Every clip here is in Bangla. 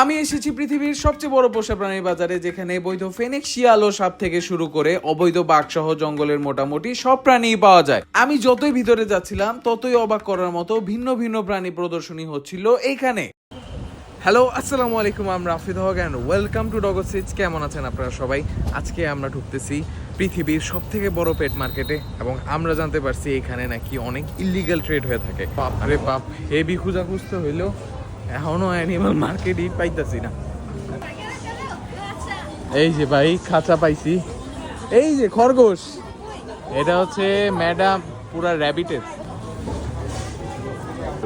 আমি এসেছি পৃথিবীর সবচেয়ে বড় পোষা প্রাণীর বাজারে, যেখানে বৈধ ফেনিক শিয়াল ও সাপ থেকে শুরু করে অবৈধ বাঘসহ জঙ্গলের মোটামুটি সব প্রাণীই পাওয়া যায়। আমি যতই ভিতরে যাচ্ছিলাম, ততই অবাক করার মতো ভিন্ন ভিন্ন প্রাণী প্রদর্শনী হচ্ছিল এইখানে। হ্যালো, আসসালামু আলাইকুম, আমি Rafid Hoque and welcome to ডগর সিজ কেমন আছেন আপনারা সবাই? আজকে আমরা ঢুকতেছি পৃথিবীর সব থেকে বড় পেট মার্কেটে এবং আমরা জানতে পারছি এখানে নাকি অনেক ইলিগাল ট্রেড হয়ে থাকে। বাপ বাপরে বাপ হেভি খুঁজা খুঁজতে হইলেও এখনও অ্যানিমাল মার্কেটই পাইতাছি না। এই যে ভাই খাঁচা পাইছি। এই যে খরগোশ। এটা হচ্ছে ম্যাডাম পুরা র্যাবিটের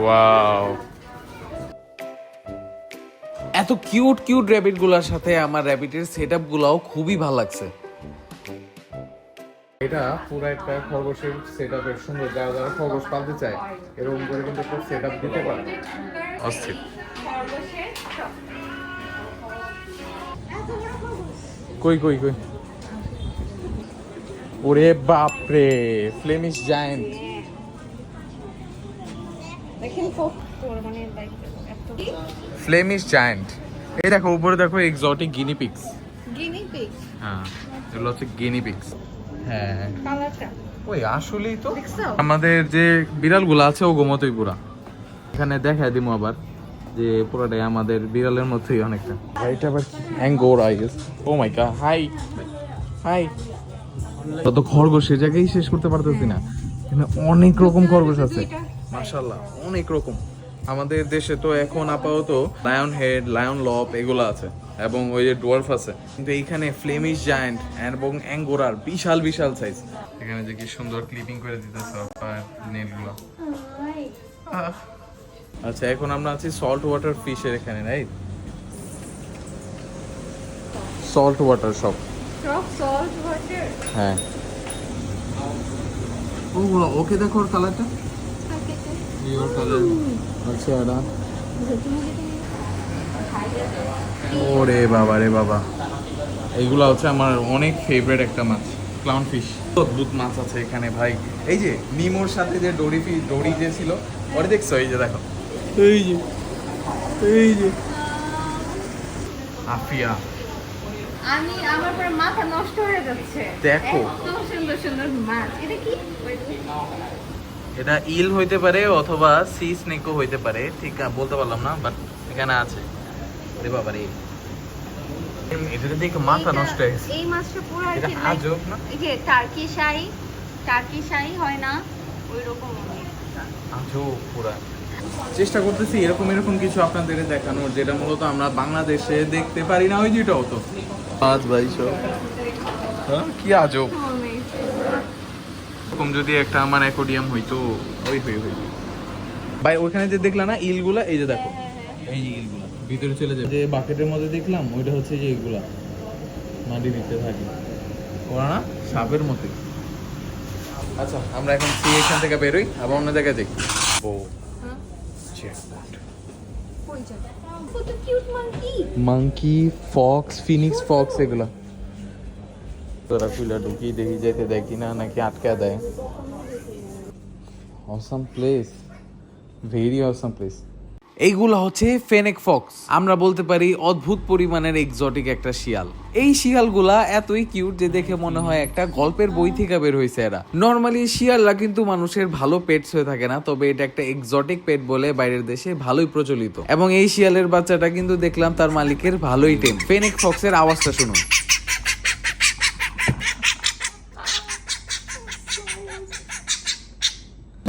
ওয়াও এত কিউট কিউট র্যাবিটগুলার সাথে আমার র্যাবিটের সেট আপ গুলাও খুবই ভালো লাগছে। এটা পুরো একটা খরগোশের সেট আপের সুন্দর যারা যারা খরগোশ পালতে চায় এরকম করে কিন্তু একটা সেট আপ দিতে পারে। অস্থির। কই কই কই? ওরে বাপরে ফ্লেমিশ জায়ান্ট মানে ফ্লেমিশ জায়ান্ট এই দেখো উপরে দেখো exotic guinea pigs guinea pig হ্যাঁ এগুলো হচ্ছে গিনি পিক্স হ্যাঁ। ওই আসলেই তো। আমাদের যে বিড়ালগুলো আছে ও গোমতই পুরা। এখানে দেখায় দিমু আবার যে পুরাটাই আমাদের বিড়ালের মতোই অনেকটা। এটা আবার angora I guess oh my god hi hi তো খরগোশ সে জায়গায় শেষ করতে পারতেছি না। এখানে অনেক রকম খরগোশ আছে। মাশাআল্লাহ অনেক রকম। আমাদের দেশে তো এখন আপাতত লায়ন হেড লায়ন লপ এগুলো আছে। এবং ওই যে ডোয়ার্ফ আছে। কিন্তু এইখানে ফ্লেমিশ জায়ান্ট এবং অ্যাঙ্গোরার বিশাল বিশাল সাইজ এখানে যে কি সুন্দর ক্লিপিং করে দিতেছে নেলগুলো আচ্ছা এখন আমরা আছি সল্ট ওয়াটার ফিশের এখানে রাইট সল্ট ওয়াটার সব সব সল্ট ওয়াটার হ্যাঁ। ও ওকে দেখো ওর কালারটা ইওর কালার আচ্ছা এটা ওরে বাবা রে বাবা। এইগুলা হচ্ছে আমার অনেক ফেভারিট একটা মাছ ক্লাউন ফিশ অদ্ভুত মাছ আছে এখানে ভাই। এই যে নিমোর সাথে যে ডরি ফি ডরি যে ছিল ওরে দেখছ? এই যে দেখো। এই যে এই যে। আফিয়া। আমি আমার পরে মাথা নষ্ট হয়ে যাচ্ছে। দেখো। এত সুন্দর সুন্দর মাছ। এটা কি? এটা ইল হইতে পারে অথবা সি স্নেকও হইতে পারে ঠিক বলতে পারলাম না বাট এখানে আছে। রে বাবা রে এটা দেখে মাথা নষ্ট হয়ে গেছে? এই মাছটা পুরো আর কি আজব না? এই যে টার্কি শাই টার্কি শাই হয় না ওই রকম আজও পুরা। চেষ্টা করতেছি এরকম এরকম কিছু আপনাদের দেখানোর যেটা মূলত আমরা বাংলাদেশে দেখতে পারি না ওই যেটা হতো পাঁচ বাইশো হ্যাঁ কি আজব এরকম যদি একটা আমার অ্যাকোডিয়াম হইতো ওই হই হই ভাই ওখানে যে দেখলা না ইলগুলা এই যে দেখো। এই যে ইলগুলা। ভিতরে চলে যাবে। যে বাকেটের মধ্যে দেখলাম ওইটা হচ্ছে যে এইগুলা মাটি দিতে থাকে। ওরা না সাপের মতোই। আচ্ছা আমরা এখন সি এখান থেকে বেরোই আবার অন্য জায়গায় যাই। ও হ্যাঁ? জ্যাকপট কই যাবে কত cute monkey monkey fox phoenix fox এগুলা। তোরা খুলে ঢুকি দেখি যেতে দেয় কিনা নাকি আটকা দেয়? Awesome place very awesome place এইগুলা হচ্ছে ফেনেক ফক্স। আমরা বলতে পারি অদ্ভুত পরিমাণের এক্সোটিক একটা শিয়াল। এই শিয়ালগুলা এতই কিউট যে দেখে মনে হয় একটা গল্পের বই থেকে বের হয়েছে এরা। নর্মালি শিয়ালরা কিন্তু মানুষের ভালো পেটস হয়ে থাকে না, তবে এটা একটা এক্সোটিক পেট বলে বাইরের দেশে ভালোই প্রচলিত। এবং এই শিয়ালের বাচ্চাটা কিন্তু দেখলাম তার মালিকের ভালোই টেম ফেনেক ফক্সের আওয়াজটা শুনুন।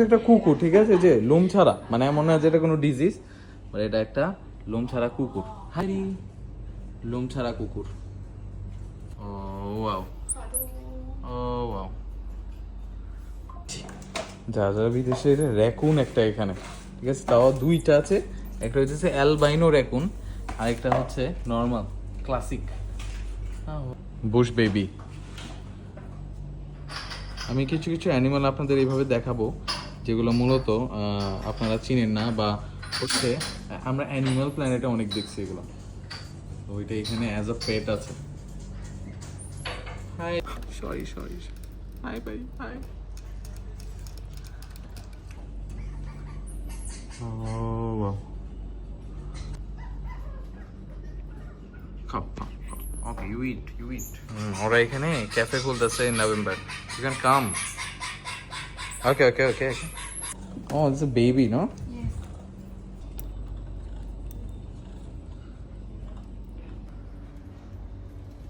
একটা কুকুর, ঠিক আছে? যে লোম ছাড়া মানে এমন না যেটা কোনো ডিজিজ এটা একটা লোম ছাড়া কুকুর। হাই লোম ছাড়া কুকুর। Oh, wow. Oh, wow. যা যা বিদেশের র্যাকুন একটা এখানে। ঠিক আছে, তাও দুইটা আছে। একটা হচ্ছে অ্যালবাইনো র্যাকুন আর একটা হচ্ছে নর্মাল ক্লাসিক বুশ বেবি আমি কিছু কিছু অ্যানিমাল আপনাদের এইভাবে দেখাবো, যেগুলো মূলত আপনারা চিনেন না বা হচ্ছে আমরা অ্যানিমাল প্ল্যানেটে অনেক দেখছি এগুলো। ওইটা এখানে অ্যাজ আ পেট আছে। হাই সরি সরি হাই ভাই হাই ও খাও খাও okay you eat you eat ওরা এখানে cafe খুলতেছে November you can come okay okay okay oh it's a baby no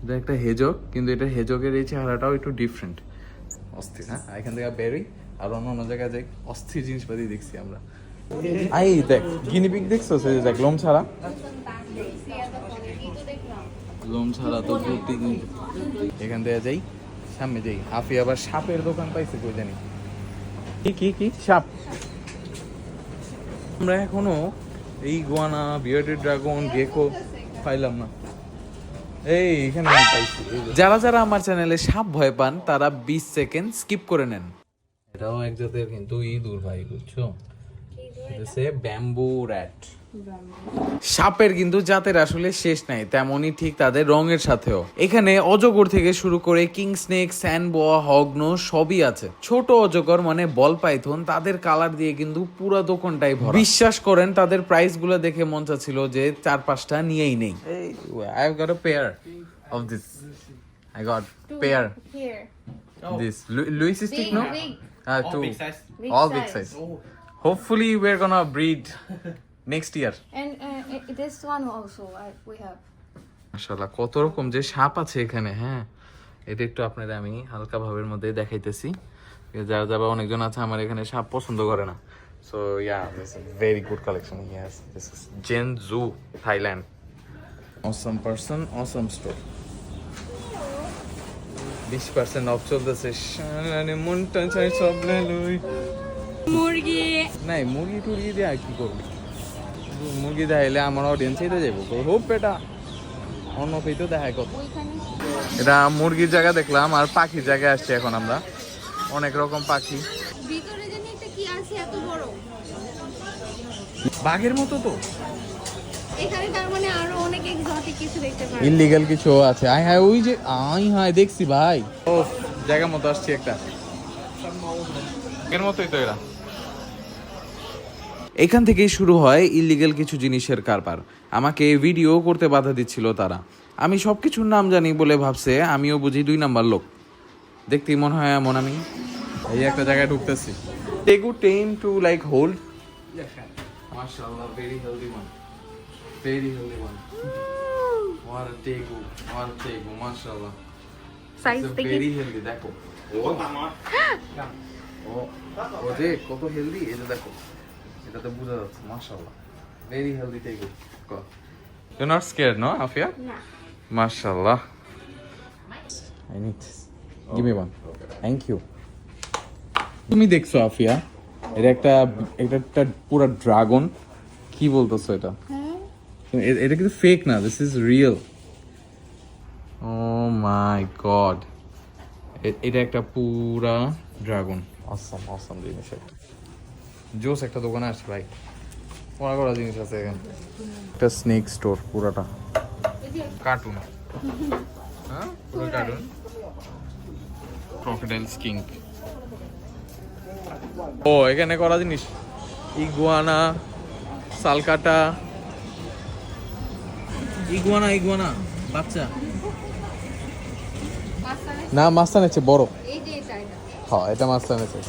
এটা একটা হেজক কিন্তু এটা হেজকের এই চেহারাটাও একটু ডিফারেন্ট অস্থির হ্যাঁ? এখান থেকে বেরোই, আর অন্য অন্য জায়গায় যাই, অস্থির জিনিসপাতি দেখছি আমরা। আই, দেখ গিনিপিক দেখছ? সে দেখ, লোম ছাড়া। লোম ছাড়া তো ঘুরতে এখান থেকে যাই, সামনে যাই। আফি আবার সাপের দোকান পাইছে কই জানি। কি কি কি? সাপ। আমরা এখনও এই গোয়ানা বিয়ার্ডেড ড্রাগন গেকো পাইলাম না। এই এখানে আমি পাইছি যারা যারা আমার চ্যানেলে সাপ ভয় পান তারা বিশ সেকেন্ড স্কিপ করে নেন। এটাও এক জাতের কিন্তু ইঁদুর ভাই বুঝছ? ব্যাম্বু র্যাট সাপের কিন্তু জাতের আসলে শেষ নাই তেমনই ঠিক তাদের রঙের সাথেও। এখানে অজগর থেকে শুরু করে কিং স্নেক স্যান্ডবোয়া হগ্ন সবই আছে। ছোট অজগর মানে বল পাইথন তাদের কালার দিয়ে কিন্তু পুরো দোকানটাই ভরা। বিশ্বাস করেন তাদের প্রাইসগুলো দেখে মন চাচ্ছিল যে চার পাঁচটা নিয়েই নেই। I have got a pair of this I got pair Here. This Lewis stick no big. Uh, two. big size? Hopefully, we're gonna breed next year. And uh, this one also I, we have. মাশাআল্লাহ কত রকম যে সাপ আছে এখানে হ্যাঁ? এটা একটু আপনাদের আমি হালকা ভাবের মধ্যে দেখাইতেছি। যারা যারা অনেকজন আছে আমার এখানে সাপ পছন্দ করে না। So yeah this is very good collection yes this is Zen zoo Thailand awesome person awesome store বিশ পার্সেন্ট অফ চলতেছে। মনটা চাই সব লই মুরগি। নাই মুরগি টুরগি দিয়ে আর কি করবি? মুরগি দেখাইলে আমার অডিয়েন্স যাব হোপ অন্য কত। এটা মুরগির জায়গা দেখলাম আর পাখির জায়গায় আসছি এখন আমরা। অনেক রকম পাখি। বাঘের মতো তো। এখানে তার মানে আরও অনেক এক্সোটিক কিছু দেখতে আছে। আই হ্যাঁ ওই যে আই হ্যাঁ দেখছি ভাই। ও জায়গা মতো আসছি একটা। এর মতোই তো এরা। এখান থেকেই শুরু হয় ইলিগেল কিছু জিনিসের কারবার। আমাকে ভিডিও করতে বাধা দিচ্ছিল তারা। আমি সব কিছুর নাম জানি বলে ভাবছে আমিও বুঝি দুই নাম্বার লোক। দেখতেই মনে হয় এমন আমি। এই একটা জায়গায় ঢুকতেছি। Take them to like hold মাশাআল্লাহ very healthy one very healthy one. Size দেখো। ও ও ও যে কত হেলদি এটা দেখো। এটা তো বোঝা যাচ্ছে মাশাআল্লাহ very healthy. You're not scared, no, Afia? না Mashallah. I need this. Give me one. Thank you. তুমি দেখছ আফিয়া এটা একটা এটা একটা পুরো ড্রাগন কি বলতেছো এটা হ্যাঁ এটা কিন্তু ফেক না this is real oh my god এটা একটা পুরা ড্রাগন অসম অসম জিনিস একটা জোস একটা দোকানে আসছে ভাই। কড়া কড়া জিনিস আছে এখানে। একটা স্নেক স্টোর পুরাটা। কার্টুন। হ্যাঁ? পুরো কার্টুন। ক্রোকোডাইল স্কিঙ্ক ও এখানে করা জিনিস। ইগুয়ানা সালকাটা। ইগুয়ানা ইগুয়ানা বাচ্চা। না মাস্তানের চেয়ে বড়। হ্যাঁ এটা মাস্তানের সাইজ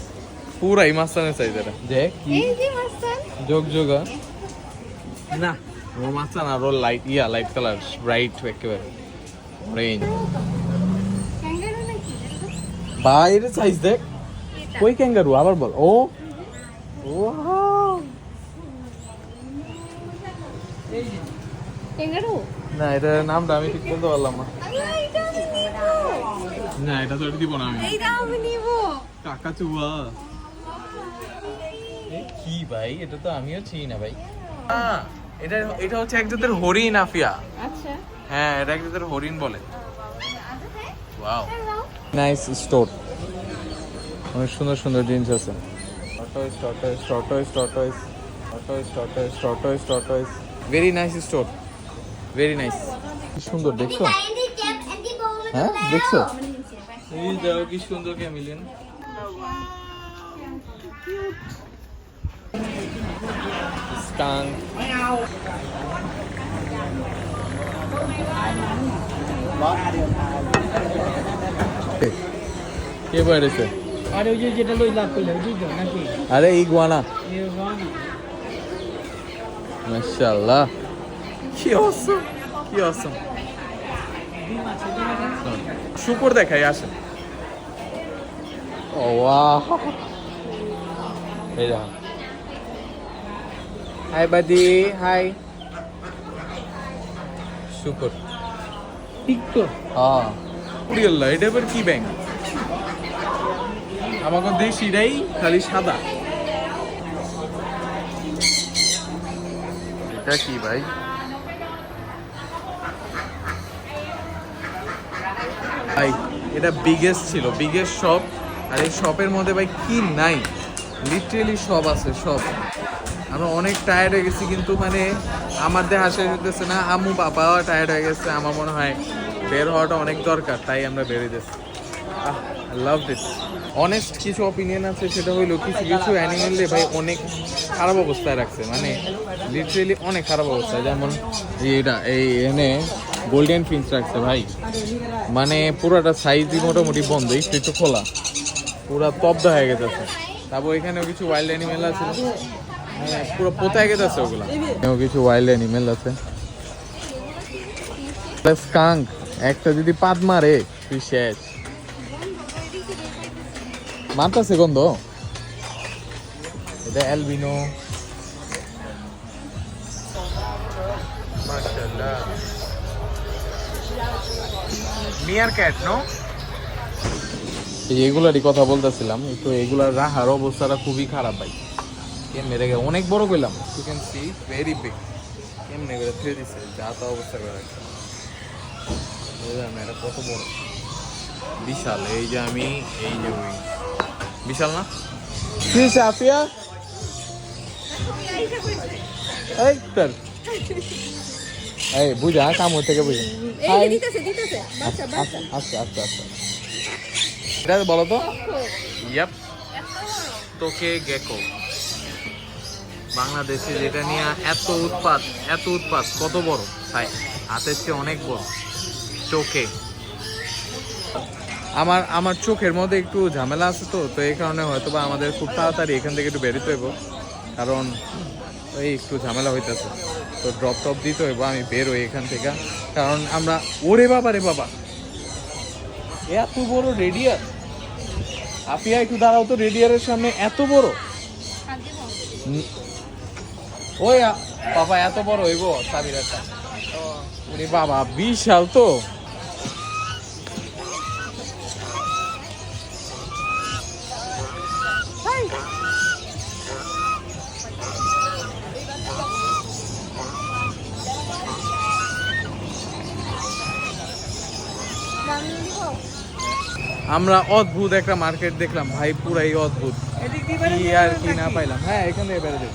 পুরাই মাস্তানের সাইজ এটা দেখ কি এই যে মাস্তান। যোগ যোগা না ও মাস্তান আরও light yeah light colour bright একেবারে। অরেঞ্জ নাকি? সাইজ দেখ। কই ক্যাঙ্গারু আবার বল। ও। ও ক্যাঙ্গারু না এটা নামটা আমি ঠিক বলতে পারলাম না। এটা না এটা তো দিব না আমি। এইটা আমি নিব। কাকা চুয়া। কি ভাই? এটা তো আমিও চিনি না ভাই। এটা এটা হচ্ছে এক জাতের হরিণ আফিয়া। আচ্ছা। হ্যাঁ এটা এক জাতের হরিণ বলে। ওয়াও নাইস স্টোর অনেক সুন্দর সুন্দর জিনিস আছে। Tortoise tortoise tortoise tortoise tortoise tortoise tortoise tortoise very nice store very nice কি সুন্দর দেখছ? হ্যাঁ দেখছ? এই দেখো কি সুন্দর ক্যামিলিয়ন ตังไม่เอา কে পড়েছে আরে ওই যেটা লইলাম কইলো বুঝছ নাকি আরে ইগুয়ানা ইগুয়ানা মাশাআল্লাহ। কি অসম কি অসম শুকর দেখাই আসে ও ওয়া এই দেখো। হাই বাদি হাই শুকর টিকটো হ্যাঁ উড়িয়াল্লা এটা এবার কি ব্যাংক আমাকে দেশিটাই খালি সাদা। এটা কি ভাই? ভাই এটা বিগেস্ট ছিল বিগেস্ট শপ আর এই শপের মধ্যে ভাই কি নাই? লিটারেলি সব আছে সব। আমরা অনেক টায়ার্ড হয়ে গেছি, কিন্তু মানে আমার দেহা শেষ হতেছে না, আম্মু, বাবাও টায়ার্ড হয়ে গেছে, আমার মনে হয় বের হওয়াটা অনেক দরকার, তাই আমরা বেরিয়ে যাচ্ছি। লাভ দিস অনেস্ট কিছু অপিনিয়ন আছে, সেটা হইল কিছু কিছু অ্যানিমেলে ভাই অনেক খারাপ অবস্থায় রাখছে মানে লিটারেলি অনেক খারাপ অবস্থায় যেমন এই এটা, এই এনে গোল্ডেন ফিন্স রাখছে ভাই। মানে পুরোটা সাইজই মোটামুটি বন্ধ একটু একটু খোলা। পুরা তব্দ হয়ে গেছে। তারপর এখানেও কিছু ওয়াইল্ড অ্যানিমেল আছে। পুরো পোতায় গেছে ওগুলা। এখানেও কিছু ওয়াইল্ড অ্যানিমেল আছে। স্কাঙ্ক একটা যদি পাত মারে তুই শেষ। মারতাছে গন্ধ? এটা অ্যালবিনো মিয়ার ক্যাট নো এগুলারই কথা বলতেছিলাম তো এগুলার রাহার অবস্থাটা খুবই খারাপ ভাই। কেমনে রেখে অনেক বড় কইলাম you can see very big কেমনে করে থুয়ে দিছে? যা তা অবস্থা করে রাখছে। বুঝলাম এটা কত বড়? বিশাল এই যে আমি এই যে ওই বিশাল না? কি আফিয়া? এই তোর। এই বুঝা কামড় থেকে বুঝা। এই যে দিতেছে দিতেছে। বাচ্চা বাচ্চা। আচ্ছা আচ্ছা আচ্ছা। এটা বলো তো। ইয়াপ। তোকে গেকো। বাংলাদেশে যেটা নিয়ে এত উৎপাত এত উৎপাত কত বড়? তাই হাতের চেয়ে অনেক বড়। চোখে। আমার আমার চোখের মধ্যে একটু ঝামেলা আছে তো তো এই কারণে হয়তো বা আমাদের খুব তাড়াতাড়ি এখান থেকে একটু বেরোতে হইব। কারণ ওই একটু ঝামেলা হইতেছে। তো ড্রপ টপ দিতে হইব আমি বেরোই এখান থেকে। কারণ আমরা ওরে বাবা রে বাবা! এত বড় রেডিয়ার আপিয়া একটু দাঁড়াও তো রেডিয়ারের সামনে এত বড়। ওই বাবা এত বড় হইব সাবিরাটা ওরে বাবা বিশাল তো। আমরা অদ্ভুত একটা মার্কেট দেখলাম ভাই পুরাই অদ্ভুত। কি আর কি না পাইলাম। হ্যাঁ এখান থেকে বেরোতে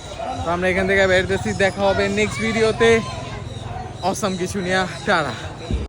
তো আমরা এখান থেকে বেরোতেছি দেখা হবে নেক্সট ভিডিওতে অসম কিছু নিয়ে টারা